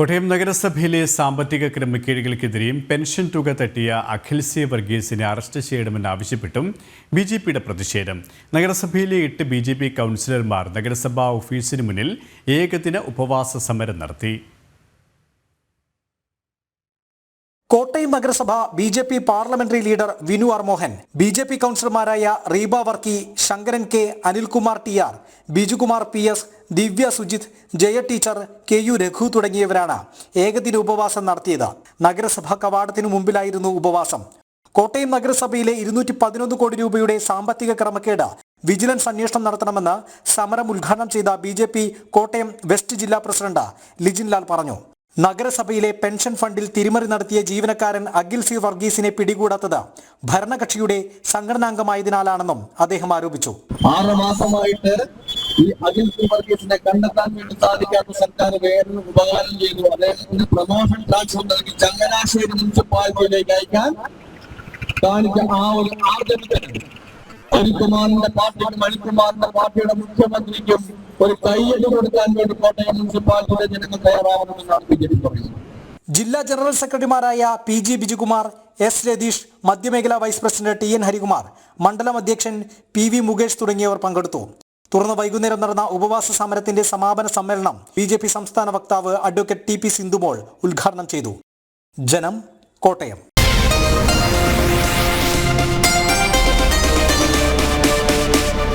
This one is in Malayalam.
കോട്ടയം നഗരസഭയിലെ സാമ്പത്തിക ക്രമക്കേടുകൾക്കെതിരെയും പെൻഷൻ തുക തട്ടിയ അഖിൽ സി വർഗീസിനെ അറസ്റ്റ് ചെയ്യണമെന്നാവശ്യപ്പെട്ടും ബി ജെ പിയുടെ പ്രതിഷേധം. നഗരസഭയിലെ എട്ട് ബി ജെ പി കൗൺസിലർമാർ നഗരസഭാ ഓഫീസിന് മുന്നിൽ ഏകദിന ഉപവാസ സമരം നടത്തി. കോട്ടയം നഗരസഭ BJP parliamentary leader Vinu R Mohan BJP കൗൺസിലർമാരായ Reeba Varkey Sankaran K Anilkumar T R Bijukumar P S Divya Sujith Jaya teacher K U Raghu തുടങ്ങിയവരാണ് ഏകദിന ഉപവാസം നടത്തിയത്. നഗരസഭാ കവാടത്തിനു മുമ്പിലായിരുന്നു ഉപവാസം. കോട്ടയം നഗരസഭയിലെ ഇരുന്നൂറ്റി പതിനൊന്ന് കോടി രൂപയുടെ സാമ്പത്തിക ക്രമക്കേട് വിജിലൻസ് അന്വേഷണം നടത്തണമെന്ന് സമരം ഉദ്ഘാടനം ചെയ്ത ബി കോട്ടയം വെസ്റ്റ് ജില്ലാ പ്രസിഡന്റ് ലിജിൻലാൽ പറഞ്ഞു. നഗരസഭയിലെ പെൻഷൻ ഫണ്ടിൽ തിരിമറി നടത്തിയ ജീവനക്കാരൻ അഖിൽ സി വർഗീസിനെ പിടികൂടാത്തത് ഭരണകക്ഷിയുടെ സംഘടനാംഗമായതിനാലാണെന്നും അദ്ദേഹം ആരോപിച്ചു. ആറ് മാസമായിട്ട് ഈ അഖിൽ സി വർഗീസിനെ കണ്ടെത്താൻ വേണ്ടി സാധിക്കാത്ത സർക്കാർ വേറെ ഉപകാരം ചെയ്തു. അദ്ദേഹത്തിന് പ്രമോഷൻ ട്രാൻസ്ഫർ നൽകി ചങ്ങനാശ്ശേരി മുനിസിപ്പാലിറ്റിയിലേക്ക് അയക്കാൻ കാണിച്ച ആ ഒരു ആർജവത്തിന് അനിൽകുമാറിന്റെ പാർട്ടിക്കും അനിൽകുമാറിന്റെ പാർട്ടിയുടെ മുഖ്യമന്ത്രിക്കും ഒരു കൈയ്യടി കൊടുക്കാൻ വേണ്ടി കോട്ടയം മുനിസിപ്പാലിറ്റിയിലെ ജനങ്ങൾ തയ്യാറാവണമെന്നാണ് ബി ജെ പി പറയുന്നത് ജില്ലാ ജനറൽ സെക്രട്ടറിമാരായ P G Bijukumar S Ratheesh മധ്യമേഖലാ vice president T N Harikumar മണ്ഡലം അധ്യക്ഷൻ പി വി മുകേഷ് തുടങ്ങിയവർ പങ്കെടുത്തു. തുടർന്ന് വൈകുന്നേരം നടന്ന ഉപവാസ സമരത്തിന്റെ സമാപന സമ്മേളനം ബി ജെ പി സംസ്ഥാന വക്താവ് അഡ്വക്കേറ്റ് ടി പി സിന്ധുമോൾ ഉദ്ഘാടനം ചെയ്തു. ജനം കോട്ടയം.